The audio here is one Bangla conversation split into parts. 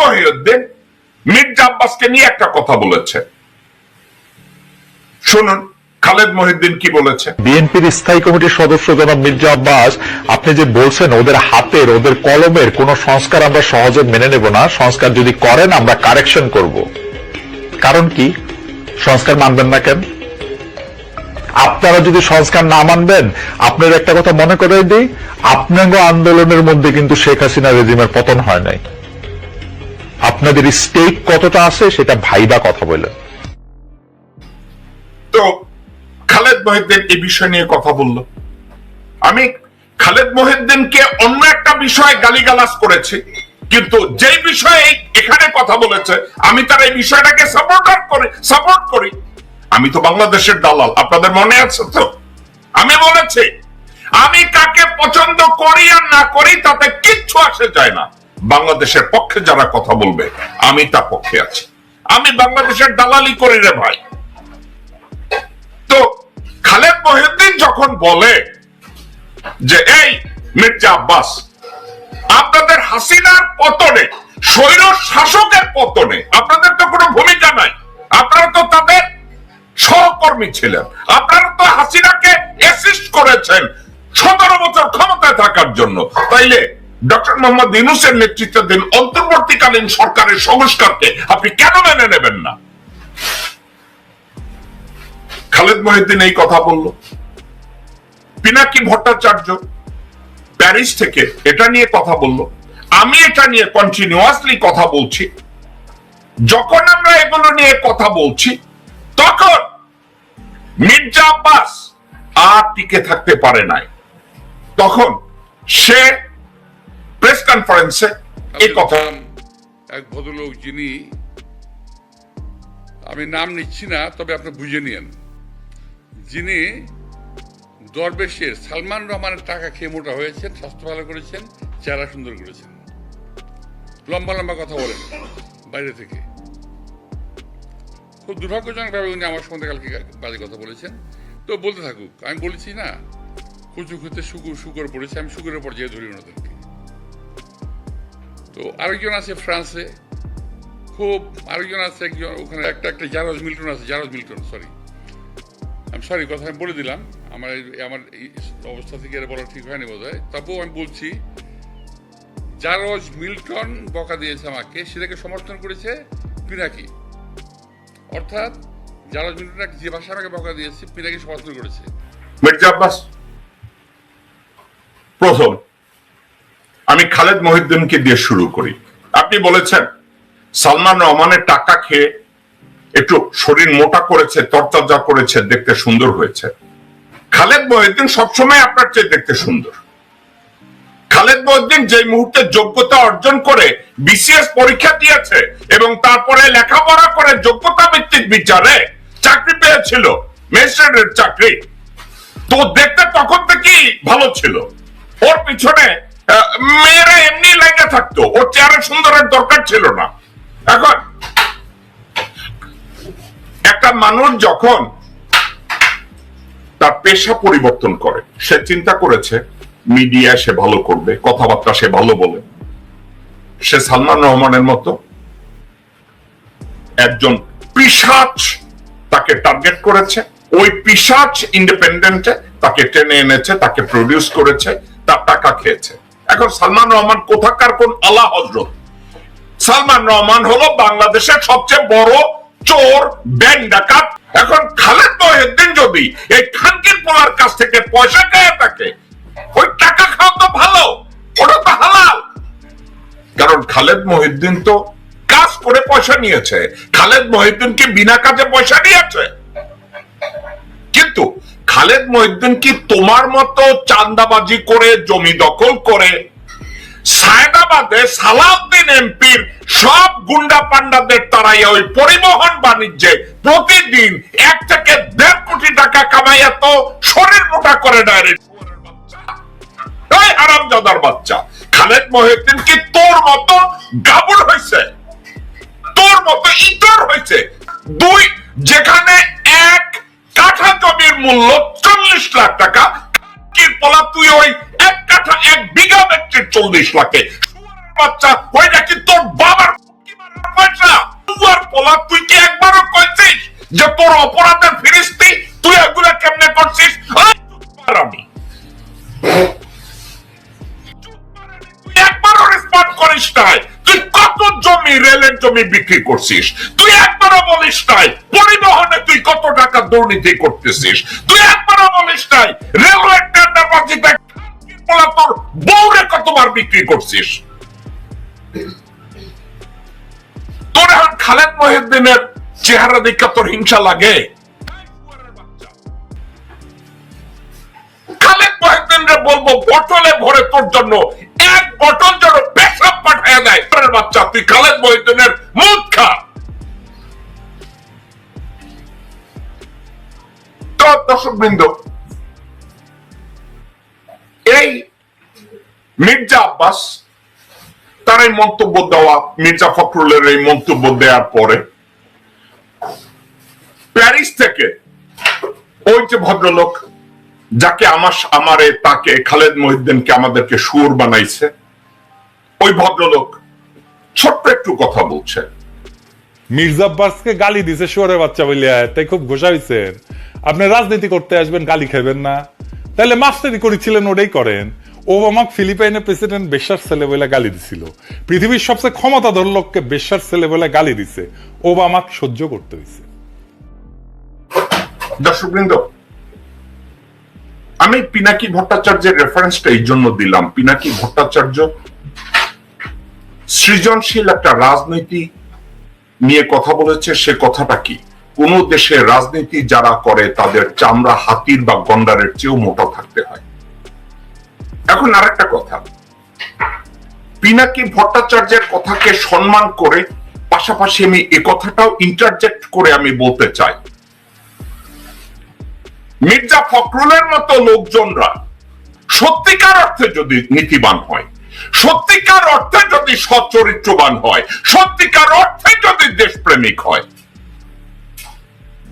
মহিউদ্দিন মির্জা আব্বাসকে নিয়ে একটা কথা বলেছে। শুনুন, খালেদ মহিউদ্দিন কি বলেছে? বিএনপির স্থায়ী কমিটির সদস্য জনাব মির্জা আব্বাস আপনি যে বলছেন ওদের হাতের, ওদের কলমের কোন সংস্কার আমরা সহজে মেনে নেব না, সংস্কার যদি করেন আমরা কারেকশন করব। কারণ কি? সংস্কার মানবেন না কেন? আপনারা যদি সংস্কার না মানবেন, আপনার একটা কথা মনে করে দিই আপনাঙ্গ আন্দোলনের মধ্যে কিন্তু শেখ হাসিনা রেজিমের পতন হয় নাই। আপনাদের স্টেক কতটা আছে সেটা ভাইবা কথা বলেন তো খালেদ মহিউদ্দিন এই বিষয় নিয়ে কথা বলল। আমি খালেদ মহিউদ্দিনকে অন্য একটা বিষয়ে গালিগালাজ করেছি, কিন্তু যেই বিষয়ে এখানে কথা বলেছে, আমি তার এই বিষয়টাকে সাপোর্ট করি সাপোর্ট করি। আমি তো বাংলাদেশের দালাল, আপনাদের মনে আছে তো? আমি বলেছি, আমি কাকে পছন্দ করি আর না করি তাতে কিচ্ছু আসে যায় না। বাংলাদেশের পক্ষে যারা কথা বলবে, আমি তার পক্ষে আছি। আমি বাংলাদেশের দালালি করি রে ভাই। তো খালেদ মহিউদ্দিন যখন বলে যে, এই মির্জা আব্বাস, আপনাদের হাসিনার পতনে, স্বৈর শাসকের পতনে আপনাদের তো কোনো ভূমিকা নাই। আপনারা তো তাদের সহকর্মী ছিলেন। আপনারা তো হাসিনাকে অ্যাসিস্ট করেছেন সতেরো বছর ক্ষমতায় থাকার জন্য। তাইলে ডক্টর মোহাম্মদ ইউনুসের নেতৃত্বাধীন অন্তর্বর্তীকালীন সরকারের সংস্কারকে। আপনি কেন মেনে নেবেন না? খালেদ মহিউদ্দিন এই কথা বলল। পিনাকি ভট্টাচার্য প্যারিস থেকে এটা নিয়ে কথা বলল। আমি এটা নিয়ে কন্টিনিউয়াসলি কথা বলছি। যখন আমরা এগুলো নিয়ে কথা বলছি, তখন মির্জা আব্বাস আর টিকে থাকতে পারে নাই। তখন সে প্রেস কনফারেন্সে এই কথা এক ভদ্রলোক যিনি আমি নাম নিচ্ছি না তবে আপনি বুঝে নিয়েন। যিনি দরবেশের সালমান রহমানের টাকা খেয়ে মোটা হয়েছেন স্বাস্থ্য ভালো করেছেন চেহারা সুন্দর করেছেন। লম্বা লম্বা কথা বলেন বাইরে থেকে। খুব দুর্ভাগ্যজনকভাবে উনি আমার সঙ্গে কালকে বাজে কথা বলেছেন। তো বলতে থাকুক আমি বলেছি না কুচু খুঁতে শুকুর শুকর পড়েছে আমি শুকুরের পর্যায়ে ধরি ওনাদেরকে। তো আরেকজন আছে ফ্রান্সে, খুব আরেকজন আছে একজন, ওখানে একটা একটা জারজ মিল্টন আছে, জারজ মিল্টন সরি আমি সরি কথা আমি বলে দিলাম, আমার আমার অবস্থা থেকে বলা ঠিক হয়নি বোধ হয় তারপরেও আমি বলছি, জারজ মিল্টন বকা দিয়েছে আমাকে, সেটাকে সমর্থন করেছে পিনাকি। অর্থাৎ জারজ মিল্টন যে ভাষা আমাকে বকা দিয়েছে, পিনাকি সমর্থন করেছে। মির্জা আব্বাস, প্রথম। আমি খালেদ মহিউদ্দিনকে দিয়ে শুরু করি। আপনি বলেছেন, সালমান রহমানের টাকা খেয়ে একটু শরীর মোটা করেছে, তরতাজা করেছে, দেখতে সুন্দর হয়েছে। খালেদ মহিউদ্দিন সবসময় আপনার চেয়ে দেখতে সুন্দর। খালেদ মহিউদ্দিন যে মুহূর্তে যোগ্যতা অর্জন করে বিসিএস পরীক্ষা দিয়েছে এবং তারপরে লেখাপড়া করে যোগ্যতা ভিত্তিক বিচারে চাকরি পেয়েছিল, ম্যাজিস্ট্রেটের চাকরি, তো দেখতে তখন থেকেই ভালো ছিল। ওর পিছনে মেয়েরা এমনি লেগে থাকতো। ওর চেহারা সুন্দরের দরকার ছিল না। এখন একটা মানুষ যখন তার পেশা পরিবর্তন করে, সে চিন্তা করেছে, মিডিয়া সে ভালো করবে, কথাবার্তা সে ভালো বলে। সে সালমান রহমানের মতো একজন পিসাচ তাকে টার্গেট করেছে। ওই পিসাচ ইন্ডিপেন্ডেন্টে তাকে টেনে এনেছে, তাকে প্রডিউস করেছে, তার টাকা খেয়েছে। এখন সালমান রহমান কোথাকার কোন আলা হজরত সালমান রহমান হলো বাংলাদেশের সবচেয়ে বড় চোর, ব্যাংক ডাকাত। এখন খালেদ মহিউদ্দিন যদি এই খানকির পোলার কাছ থেকে পয়সা খেয়ে থাকে, ওই টাকা খাওয়া তো ভালো, ওটা তো হালাল। কারণ খালেদ মহিউদ্দিন তো কাজ করে পয়সা নিয়েছে। খালেদ মহিউদ্দিন কি বিনা কাজে পয়সা নিয়েছে খালেদ মহিউদ্দিন কি তোমার মতো চান্দাবাজি করে, জমি দখল করে? সায়দাবাদে সালাউদ্দিন এমপির সব গুন্ডা পান্ডাদের তারাইয়া ওই পরিবহন বাণিজ্যে প্রতিদিন এক থেকে দেড় কোটি টাকা কামাইয়া তো শরীর মোটা করে ডাইরেক্ট এই হারামজাদার বাচ্চা, খালেদ মহিউদ্দিন কি তোর মতো গাবুল হয়েছে তোর মতো ইতর হয়েছে দুই, যেখানে মূল্য চল্লিশ লাখ টাকা। পোলা তুই ওই এক কাঠা এক বিঘা বেচছে চল্লিশ লাখে। বাচ্চা, ওই নাকি তোর বাবার পয়সা তুয়ার পোলা তুই কি একবারও কইছিস যে তোর অপরাধের ফিরিস্তি? তুই এগুলা কেমনে করছিস? আমি। একবারও রেসপন্ড করিস না তুই কত জমি রেলের জমি বিক্রি করছিস? তুই একবারও বলিস নাই, পরিবহনে তুই কত টাকা দুর্নীতি করতেছিস? তুই একবারও বলিস নাই, রেলওয়ে টেন্ডার বিক্রি করছিস? তোর এখন খালেদ মহিউদ্দিনের চেহারা দেখে তোর হিংসা লাগে। খালেদ মহিউদ্দিনরে বলব বটলে ভরে তোর জন্য এক বটল যেন পেশাব পাঠায় দেয়। বাচ্চা, তুই খালেদ মহিউদ্দিনের মুখ খা। দর্শক বৃন্দ, এই মির্জা আব্বাস, তার এই মন্তব্য দেওয়া, মির্জা ফখরুলের এই মন্তব্য দেওয়ার পরে প্যারিস থেকে ওই যে ভদ্রলোক, যাকে আমার, আমারে তাকে, খালেদ মহিউদ্দিনকে আমাদেরকে সুর বানাইছে ওই ভদ্রলোক ছোট্ট একটু কথা বলছে মির্জা আব্বাসকে গালি দিছে শুয়ারের বাচ্চা বলিয়া তাই খুব ঘোষা আপনি রাজনীতি করতে আসবেন গালি খাবেন না। তাহলে মাস্টারি করেছিলেন ওটাই করেন। ও ফিলিপাইনের প্রেসিডেন্ট বেশার গালি দিছিল। পৃথিবীর সবচেয়ে ক্ষমতাধর লোককে বেশার ছেলে বলে গালি দিছে। ও আমাকে সহ্য করতে হয়েছে দর্শকবৃন্দ আমি পিনাকি ভট্টাচার্যের রেফারেন্সটা এই জন্য দিলাম। পিনাকি ভট্টাচার্য সৃজনশীল একটা রাজনীতি নিয়ে কথা বলেছে, সে কথাটা কি? কোন দেশে রাজনীতি যারা করে, তাদের চামড়া, হাতির বা গন্ডারের চেয়েও মোটা থাকতে হয়। এখন আরেকটা কথা। পিনাকি ভট্টাচার্যের কথাকে সম্মান করে পাশাপাশি আমি এ কথাটাও ইন্টারজেক্ট করে আমি বলতে চাই। মির্জা ফখরুলের মতো লোকজনরা সত্যিকার অর্থে যদি নীতিবান হয় সত্যিকার অর্থে যদি সচ্চরিত্রবান হয়, সত্যিকার অর্থে যদি দেশপ্রেমিক হয়।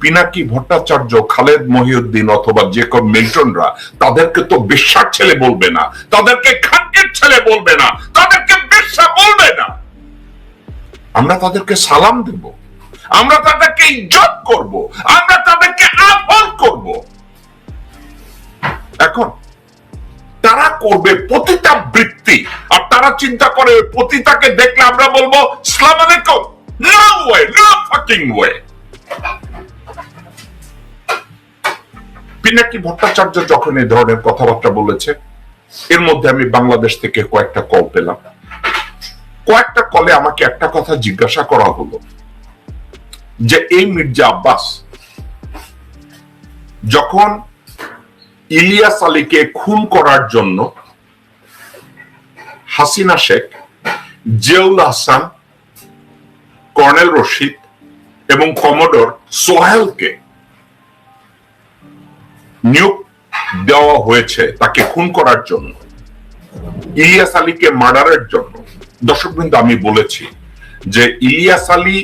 পিনাকি ভট্টাচার্য, খালেদ মহিউদ্দিন অথবা জেকব মিল্টনরা তাদেরকে তো বিশ্বাস ছেলে বলবে না, তাদেরকে খানকের ছেলে বলবে না, তাদেরকে বিশ্বাস বলবে না। আমরা তাদেরকে সালাম দেব, আমরা তাদেরকে ইজ্জত করব, আমরা তাদেরকে আহ্বান করব। এখন তারা করবে পতিতা বৃত্তি। আর তারা চিন্তা করে পতিতাকে দেখলে আমরা বলব, সালাম আলাইকুম no way no fucking way Pinaki Bhattacharya যখন এই ধরনের কথাবার্তা বলেছে, এর মধ্যে আমি বাংলাদেশ থেকে কয়েকটা কল পেলাম। কয়েকটা কলে আমাকে একটা কথা জিজ্ঞাসা করা হলো, যে এই মির্জা আব্বাস যখন ইলিয়াস আলীকে খুন করার জন্য হাসিনা শেখ, জিয়াউল হাসান, কর্নেল রশিদ এবং কমোডর সোহেলকে নিয়োগ দেওয়া হয়েছে তাকে খুন করার জন্য। ইলিয়াস আলীকে মার্ডারের জন্য। দর্শকবৃন্দ আমি বলেছি যে ইলিয়াস আলী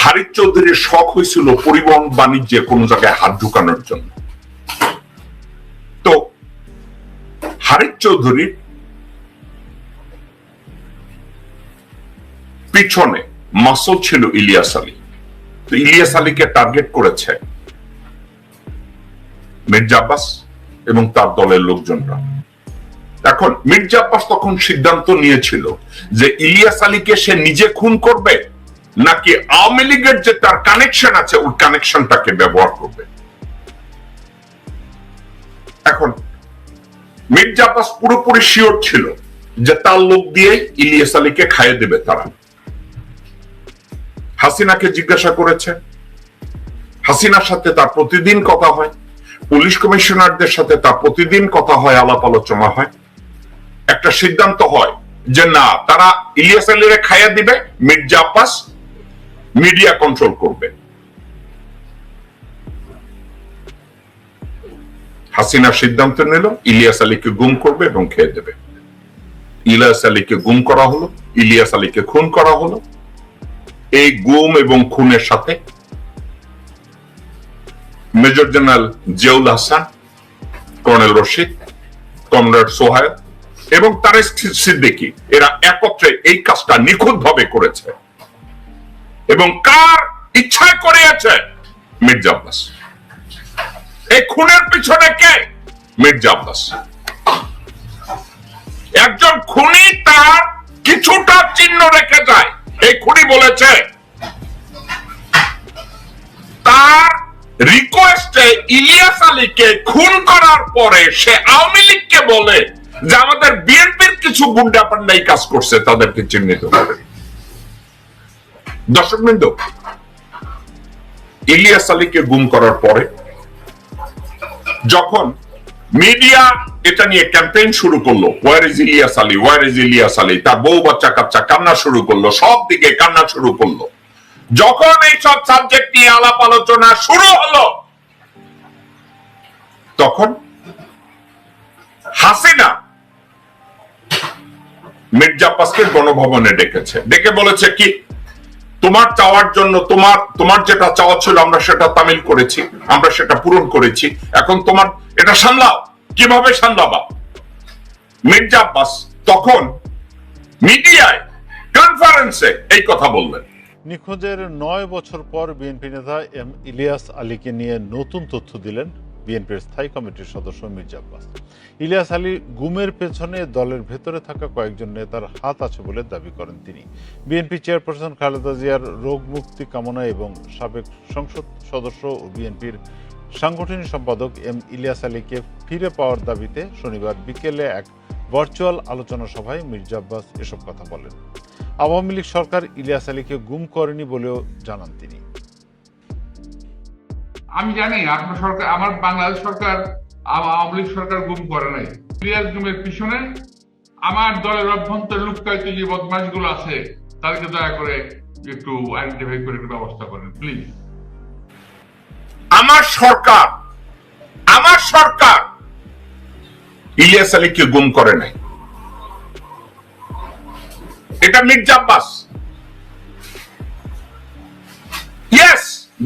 হারিফ চৌধুরীর শখ হয়েছিল পরিবহন বাণিজ্যে কোনো জায়গায় হাত ঢুকানোর জন্য। হারিফ চৌধুরীর পিছনে মাসল ছিল ইলিয়াস আলী। তো ইলিয়াস আলীকে টার্গেট করেছে মির্জা আব্বাস এবং তার দলের লোকজনরা। এখন মির্জা আব্বাস তখন সিদ্ধান্ত নিয়েছিল যে ইলিয়াস আলীকে সে নিজে খুন করবে নাকি আওয়ামী লীগের যে তার কানেকশন আছে, ওই কানেকশনটাকে ব্যবহার করবে। এখন মির্জা আব্বাস পুরোপুরি শিওর ছিল যে তার লোক দিয়ে ইলিয়াস আলীকে খাইয়ে দেবে তারা। হাসিনাকে জিজ্ঞাসা করেছে। হাসিনার সাথে তার প্রতিদিন কথা হয়। পুলিশ কমিশনারদের সাথে তার প্রতিদিন কথা হয়, আলাপ আলোচনা হয়। একটা সিদ্ধান্ত হয় যে না, তারা ইলিয়াস আলীরে খাইয়া দিবে, মির্জা আব্বাস মিডিয়া কন্ট্রোল করবে। হাসিনা সিদ্ধান্ত নিল, ইলিয়াস আলীকে গুম করবে এবং খেয়ে দেবে। ইলিয়াস আলীকে গুম করা হলো, ইলিয়াস আলীকে খুন করা হলো। এই গুম এবং খুনের সাথে major general Ziaul Hasan, colonel Rashid, comrade সোহায় এবং তারেক সিদ্দিকী, এরা একত্রে এই কাজটা নিখুঁত ভাবে করেছে। এবং কার ইচ্ছায় করিয়াছে? মির্জা আব্বাস। এই খুনের পিছনে কে? মির্জা আব্বাস। একজন খুনি তার কিছুটা চিহ্ন রেখে যায়। এই খুনি বলেছে, তার রিকোয়েস্টে ইলিয়াস আলীকে খুন করার পরে সে আওয়ামী লীগকে বলে যে আমাদের বিএনপির কিছু গুন্ডা পান্ডা এই কাজ করছে, তাদেরকে চিহ্নিত করে। দর্শক বৃন্দ, ইলিয়াস আলীকে গুম করার পরে যখন মিডিয়া এটা নিয়ে ক্যাম্পেইন শুরু করল where is Ilias Ali where is Ilias Ali তার বউ বাচ্চা কাচ্চা কান্না শুরু করল, সব দিকে কান্না শুরু করল। যখন সাবজেক্ট নিয়ে আলাপ আলোচনা শুরু হলো, তখন হাসিনা মির্জা গণভবনে ডেকেছে। ডেকে বলেছে কি তোমার চাওয়ার জন্য তোমার তোমার যেটা চাওয়া ছিল, আমরা সেটা তামিল করেছি, আমরা সেটা পূরণ করেছি। এখন তোমার এটা সামলাও। কীভাবে সামলাবা? মির্জা আব্বাস তখন মিডিয়ায় কনফারেন্সে এই কথা বললেন। নিখোঁজের নয় বছর পর বিএনপি নেতা এম ইলিয়াস আলীকে নিয়ে নতুন তথ্য দিলেন বিএনপির স্থায়ী কমিটির সদস্য মির্জা আব্বাস। ইলিয়াস আলী গুমের পেছনে দলের ভেতরে থাকা কয়েকজন নেতার হাত আছে বলে দাবি করেন তিনি। বিএনপি চেয়ারপারসন খালেদা জিয়ার রোগ মুক্তি কামনা এবং সাবেক সংসদ সদস্য ও বিএনপির সাংগঠনিক সম্পাদক এম ইলিয়াস আলীকে ফিরে পাওয়ার দাবিতে শনিবার বিকেলে এক ভার্চুয়াল আলোচনা সভায় মির্জা আব্বাস এসব কথা বলেন। আওয়ামী লীগ সরকার ইলিয়াস আলীকে গুম করেনি বলেও জানান তিনি। আমি জানি, আপনার সরকার আমার বাংলাদেশ সরকার আওয়ামী লীগ সরকার গুম করে নাই। ইলিয়াস গুমের পিছনে আমার দলের অভ্যন্তর লুকায়িত যে বদমাশগুলো আছে, তাদেরকে দয়া করে একটু আইডেন্টিফাই করে একটু ব্যবস্থা করেন প্লিজ আমার সরকার আমার সরকার ইলিয়াস আলীকে গুম করে নাই। এটা মির্জা আব্বাস।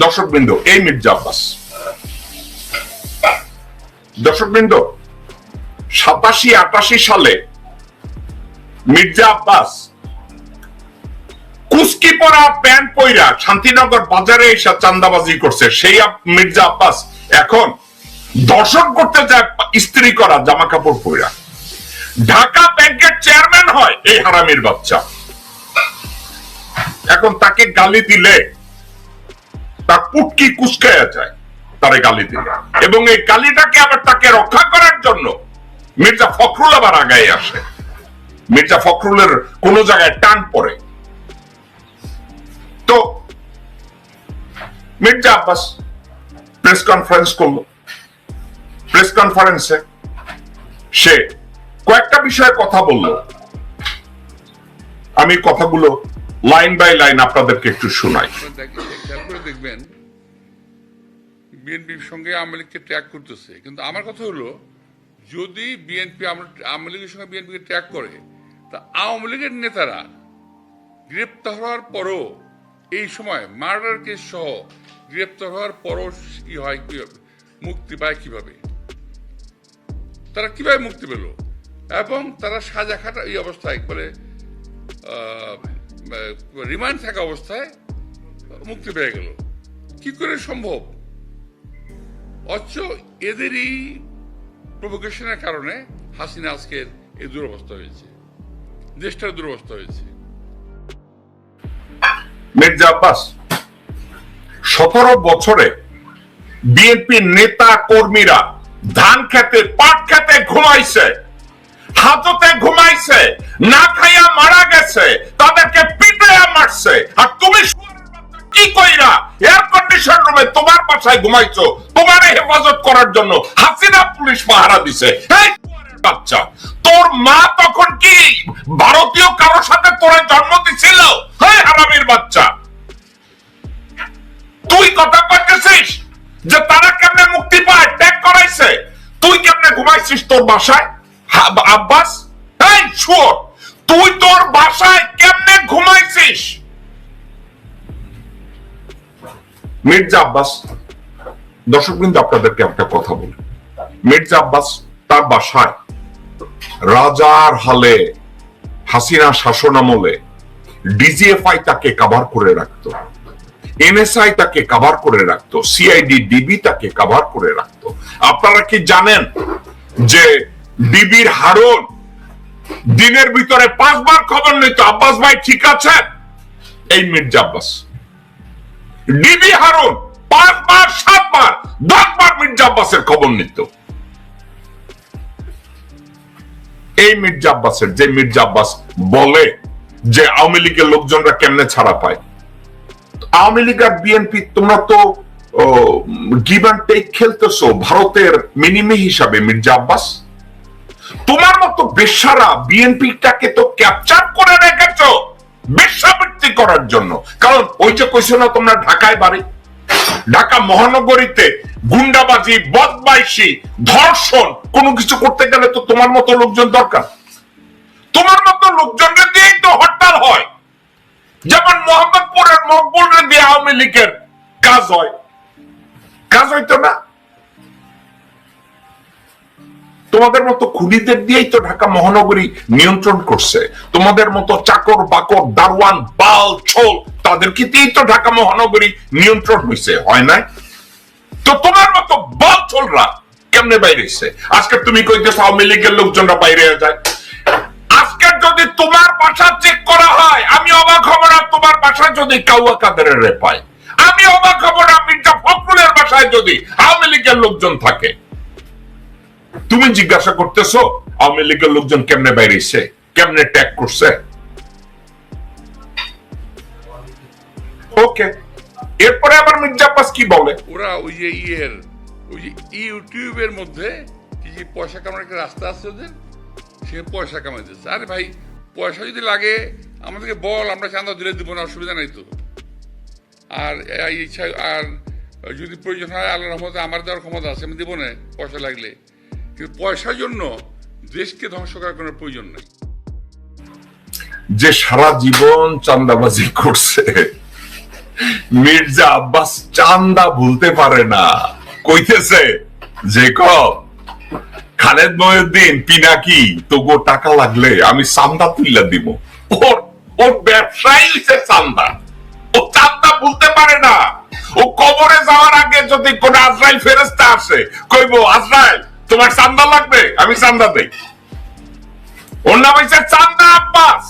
দর্শক বৃন্দ এই মির্জা আব্বাস। দর্শক বৃন্দ সাতাশি আটাশি সালে মির্জা আব্বাস কুস্কি পরা প্যান্ট পইরা শান্তিনগর বাজারে এসে চান্দাবাজি করছে। সেই মির্জা আব্বাস এখন দর্শন করতে যায় ইস্ত্রি করা জামা কাপড় পইরা। ঢাকা ব্যাংকের চেয়ারম্যান হয় এই হারামির বাচ্চা। এখন তাকে গালি দিলে তার পুটকি কুচকায়া যায় তারে গালি দিলে এবং এই গালিটাকে আবার তাকে রক্ষা করার জন্য মির্জা ফখরুল আবার আগায় আসে। মির্জা ফখরুলের কোন জায়গায় টান পড়ে। তো মির্জা আব্বাস প্রেস কনফারেন্স করল। প্রেস কনফারেন্সে সে কয়েকটা বিষয়ে কথা বলল। আমি কথাগুলো লাইন বাই লাইন আপনাদেরকে একটু শোনাই। দেখবেন, বিএনপির সঙ্গে আওয়ামী লীগকে ট্র্যাক করতেছে। কিন্তু আমার কথা হলো, যদি বিএনপি আওয়ামী লীগের সঙ্গে বিএনপিকে ট্র্যাক করে, তা আওয়ামী লীগের নেতারা গ্রেপ্তার হওয়ার পরও এই সময় মার্ডার কেস সহ গ্রেপ্তার হওয়ার পরও কি হয় কীভাবে মুক্তি পায় কীভাবে? তারা কীভাবে মুক্তি পেল? এবং তারা সাজা খাটা এই অবস্থায় বলে রিমান্ড থাকা অবস্থায় মুক্তি পেয়ে গেল। কি করে সম্ভব? অথচ এদেরই প্রভোকেশনের কারণে হাসিনা আজকের এই দুরবস্থা হয়েছে। দেশটার দুরবস্থা হয়েছে। মির্জা আব্বাস, সতেরো বছরে বিএনপি নেতা কর্মীরা ধান খেতে, পাট খেতে ঘুমাইছে। হাজতে ঘুমাইছে, না খাইয়া মারা গেছে, তাদেরকে পিটাইয়া মারছে। আর তুমি কি কইরা? এয়ার কন্ডিশন রুমে তোমার বাসায় ঘুমাইছো তোমার হেফাজত করার জন্য হাসিনা পুলিশ পাহারা দিছে। বাচ্চা, তোর মা তখন কি ভারতীয় কারোর সাথে তোরা জন্ম দিছিল? হ্যাঁ হারামির বাচ্চা, তুই কথা করতেছিস যে তারা কেমনে মুক্তি পায়? ত্যাগ করাইছে। তুই কেমনে ঘুমাইছিস তোর বাসায়? আব্বাস? এই শুয়োর, তুই তোর বাসায় কেমনে ঘুমাইছিস? মির্জা আব্বাস দর্শক বৃন্দ আপনাদেরকে একটা কথা বলি। মির্জা আব্বাস তার বাসায় রাজার হালে হাসিনা শাসন আমলে ডিজিএফআই তাকে কাভার করে রাখতো, এনএসআই তাকে কভার করে রাখতো, সিআইডি, ডিবি তাকে কভার করে রাখতো। আপনারা কি জানেন যে ডিবির হারুন। দিনের ভিতরে পাঁচবার খবর নিত আব্বাস ভাই ঠিক আছেন এই মির্জা আব্বাস। ডিবি হারুন পাঁচবার, সাতবার, দশবার মির্জা আব্বাসের খবর নিত। এই মির্জা আব্বাসের, যে মির্জা আব্বাস বলে যে আওয়ামী লীগের লোকজনরা কেমনে ছাড়া পায়? আওয়ামী লীগ আর বিএনপি, তোমরা তো গিভ অ্যান্ড টেক খেলতেছো ভারতের মিনিমি হিসাবে মির্জা আব্বাস। তোমার মতো বেশ্যারা বিএনপিটাকে তো ক্যাপচার করে রেখেছ বেশ্যাবৃত্তি করার জন্য। কারণ ওই যে কইছো না তোমরা ঢাকায় বাড়ি? ঢাকা মহানগরীতে গুন্ডাবাজি, বদমাইশি, ধর্ষণ, কোনো কিছু করতে গেলে তো তোমার মতো লোকজন দরকার। তোমার মতো লোকজনকে দিয়েই তো হরতাল হয়। যেমন মোহাম্মদপুরের মকবুলরে দিয়ে আওয়ামী লীগের কাজ হয়। কাজ হইতো না? তোমাদের মতো খুনিদের দিয়েই তো ঢাকা মহানগরী নিয়ন্ত্রণ করছে। তোমাদের মতো চাকর, বাকর দারওয়ান বাল, ছোল তাদেরকে দিয়েই তো ঢাকা মহানগরী নিয়ন্ত্রণ হয়েছে হয় না তো তোমার মতো বাল, ছোলরা কেমনে বাইরে আজকে তুমি কইতেছো আওয়ামী লীগের লোকজনরা বাইরে যায়। আজকে যদি তোমার বাসা চেক করা হয়, আমি অবাক হব না তোমার বাসায় যদি কাউয়া কাদের পায়। আমি অবাক হব না মির্জা ফখরুলের বাসায় যদি আওয়ামী লীগের লোকজন থাকে। তুমি জিজ্ঞাসা করতেছো, আওয়ামী লীগের লোকজন কেমনে বাইরেছে কেমনে ট্যাগ করছে? ওকে এরপরে আবার মির্জা কি বলে? ওরা ওই যে ইয়ের, ওই যে ইউটিউবের মধ্যে কি যে পয়সা কামানোর একটা রাস্তা আছে ওদের? সে পয়সা কামাইতেছে। আরে ভাই, পয়সা যদি লাগে, আমাদেরকে বল, আমরা চান্দা দিলে দিব না, অসুবিধা নাই তো। আর ইচ্ছা, আর যদি প্রয়োজন হয় আল্লাহ রহমতে আমার দেওয়ার ক্ষমতা আছে, আমি দেবো না পয়সা লাগলে। কিন্তু পয়সার জন্য দেশকে ধ্বংস করার কোনো প্রয়োজন নেই। যে সারা জীবন চান্দাবাজি করছে, মির্জা আব্বাস চান্দা ভুলতে পারে না। কইতেছে যে খালেদ মহিউদ্দিন, পিনাকি তোগো টাকা লাগলে আমি চান্দা তুইলা দিব। ওর ওর ব্যবসায়ী হইছে চান্দা ও চান্দা ভুলতে পারে না। ও কবরে যাওয়ার আগে যদি কোন আজরাইল ফেরেস্তা আসে, কইব, আজরাইল তোমার চান্দা লাগবে, আমি চান্দা দেই। ওর নাম চান্দা আব্বাস।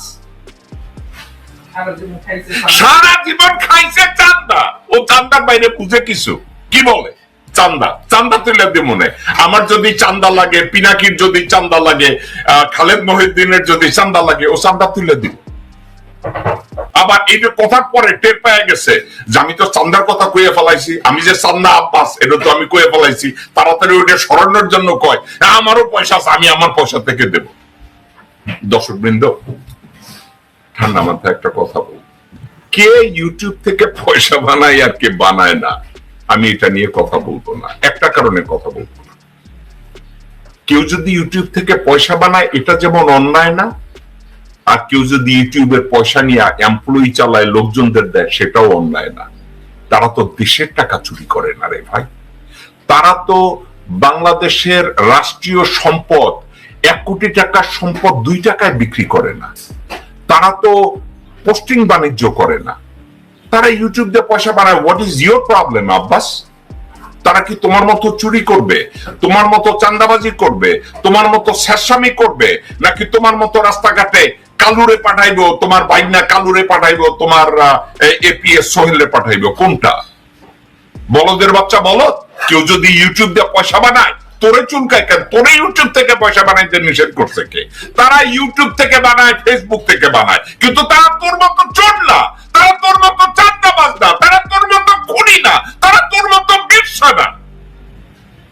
সারা জীবন খাইছে চান্দা। ও চান্দার বাইরে বুঝে কিছু। কি বলে? চান্দা। চান্দা তুলে দি মনে। আমার যদি চান্দা লাগে, পিনাকির যদি চান্দা লাগে খালেদ মহিউদ্দিনের যদি চান্দা লাগে, ও চান্দা তুলে দিব। আবার এটা কথার পরে টের পেয়ে গেছে যে আমি তো চান্দার কথা কইয়ে ফেলাইছি। আমি যে চান্দা আব্বাস এটা তো আমি কইয়ে ফেলাইছি। তাড়াতাড়ি ওইটা সরানোর জন্য কয় হ্যাঁ, আমারও পয়সা আছে আমি আমার পয়সা থেকে দেব। দর্শক বৃন্দ ঠান্ডা মাথায় একটা কথা বল। কে ইউটিউব থেকে পয়সা বানায় আর কে বানায় না? আমি এটা নিয়ে কথা বলব না। একটা কারণে কথা বলব না। কেউ যদি ইউটিউব থেকে পয়সা বানায় এটা যেমন অন্যায় না আর কেউ যদি ইউটিউবের পয়সা নিয়ে এমপ্লয়ি চালায়, লোকজনদের দেয়, সেটাও অন্যায় না। তারা তো দেশের টাকা চুরি করে না রে ভাই। তারা তো বাংলাদেশের রাষ্ট্রীয় সম্পদ, এক কোটি টাকার সম্পদ দুই টাকায় বিক্রি করে না। তারা তো পোস্টিং বাণিজ্য করে না। তারা ইউটিউব দিয়ে পয়সা বানায় what is your problem Abbas তারা কি তোমার মতো চুরি করবে? তোমার মতো চান্দাবাজি করবে? তোমার মতো শেষামি করবে? নাকি তোমার মতো রাস্তাঘাটে কালুরে পাঠাইবো, তোমার বাইনা কালুরে পাঠাইবো, তোমার এপিএস সোহেলে পাঠাইবো? কোনটা? বলদের বাচ্চা বলো। কেউ যদি ইউটিউব দিয়ে পয়সা বানায়, তোরে চুলকায় কেন? তোরে ইউটিউব থেকে পয়সা বানাইতে নিষেধ করছে কে? তারা ইউটিউব থেকে বানায় ফেসবুক থেকে বানায়। কিন্তু তারা তোর মতো চোর না। তারা করি না তারা তোর মতো বিরসা